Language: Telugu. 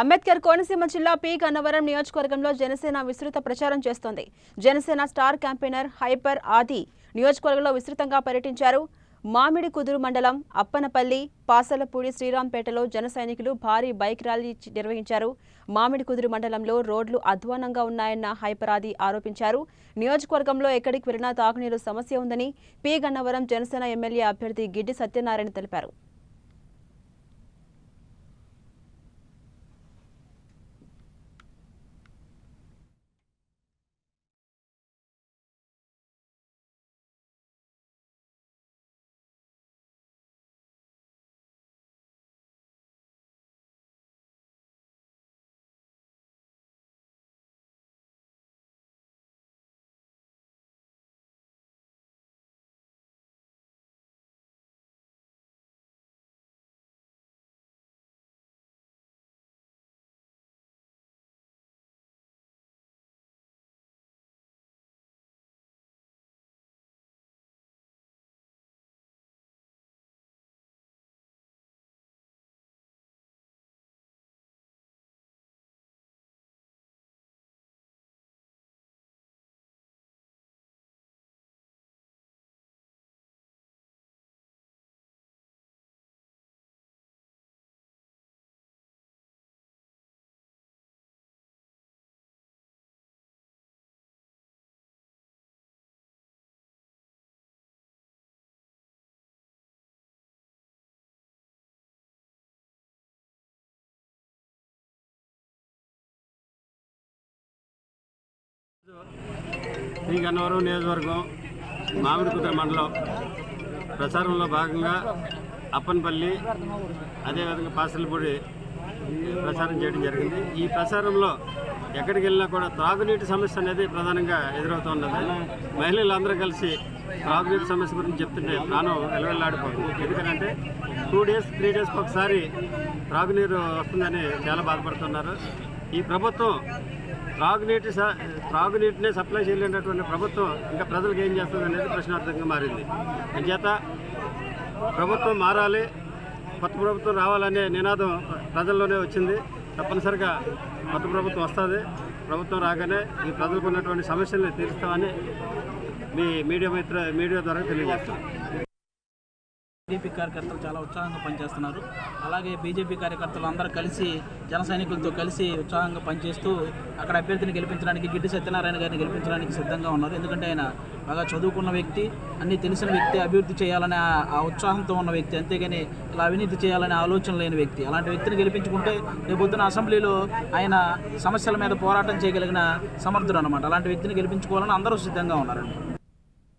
అంబేద్కర్ కోనసీమ జిల్లా పి గన్నవరం నియోజకవర్గంలో జనసేన విస్తృత ప్రచారం చేస్తోంది. జనసేన స్టార్ క్యాంపెయినర్ హైపర్ ఆది నియోజకవర్గంలో విస్తృతంగా పర్యటించారు. మామిడి కుదురు మండలం అప్పనపల్లి పాసలపూడి శ్రీరాంపేటలో జన సైనికులు భారీ బైక్ ర్యాలీ నిర్వహించారు. మామిడి కుదురు మండలంలో రోడ్లు అధ్వానంగా ఉన్నాయన్న హైపర్ ఆది ఆరోపించారు. నియోజకవర్గంలో ఎక్కడికి వెళ్ళినా తాగునీరు సమస్య ఉందని పి గన్నవరం జనసేన ఎమ్మెల్యే అభ్యర్థి గిడ్డి సత్యనారాయణ తెలిపారు. శ్రీ గన్నవరం నియోజకవర్గం మామిడి మండలం ప్రచారంలో భాగంగా అప్పన్పల్లి అదేవిధంగా పాసలపూడి ప్రచారం చేయడం జరిగింది. ఈ ప్రచారంలో ఎక్కడికి వెళ్ళినా కూడా త్రాగునీటి సమస్య అనేది ప్రధానంగా ఎదురవుతున్నది మహిళలందరూ కలిసి త్రాగునీటి సమస్య గురించి చెప్తుంటే ప్రాణం వెలవెల్లాడిపోతుంది ఎందుకంటే టూ డేస్ త్రీ డేస్కి ఒకసారి త్రాగునీరు వస్తుందని చాలా బాధపడుతున్నారు. ఈ ప్రభుత్వం త్రాగునీటి స- త్రాగునీటినే సప్లై చేయలేనటువంటి ప్రభుత్వం ఇంకా ప్రజలకు ఏం చేస్తుంది అనేది ప్రశ్నార్థకంగా మారింది. అంచేత ప్రభుత్వం మారాలి కొత్త ప్రభుత్వం రావాలనే నినాదం ప్రజల్లోనే వచ్చింది. తప్పనిసరిగా కొత్త ప్రభుత్వం వస్తుంది. ప్రభుత్వం రాగానే ఈ ప్రజలకు ఉన్నటువంటి సమస్యల్ని తీరుస్తామని మీ మీడియా మిత్ర మీడియా ద్వారా తెలియజేస్తాం. టీడీపీ కార్యకర్తలు చాలా ఉత్సాహంగా పనిచేస్తున్నారు. అలాగే బీజేపీ కార్యకర్తలు అందరూ కలిసి జన సైనికులతో కలిసి ఉత్సాహంగా పనిచేస్తూ అక్కడ అభ్యర్థిని గెలిపించడానికి గిడ్డి సత్యనారాయణ గారిని గెలిపించడానికి సిద్ధంగా ఉన్నారు. ఎందుకంటే ఆయన బాగా చదువుకున్న వ్యక్తి అన్ని తెలిసిన వ్యక్తి అభివృద్ధి చేయాలనే ఆ- ఆ ఉత్సాహంతో ఉన్న వ్యక్తి అంతేగాని ఇలా అవినీతి చేయాలనే ఆలోచన లేని వ్యక్తి. అలాంటి వ్యక్తిని గెలిపించుకుంటే రేపొద్దున అసెంబ్లీలో ఆయన సమస్యల మీద పోరాటం చేయగలిగిన సమర్థుడు అనమాట అలాంటి వ్యక్తిని గెలిపించుకోవాలని అందరూ సిద్ధంగా ఉన్నారండి.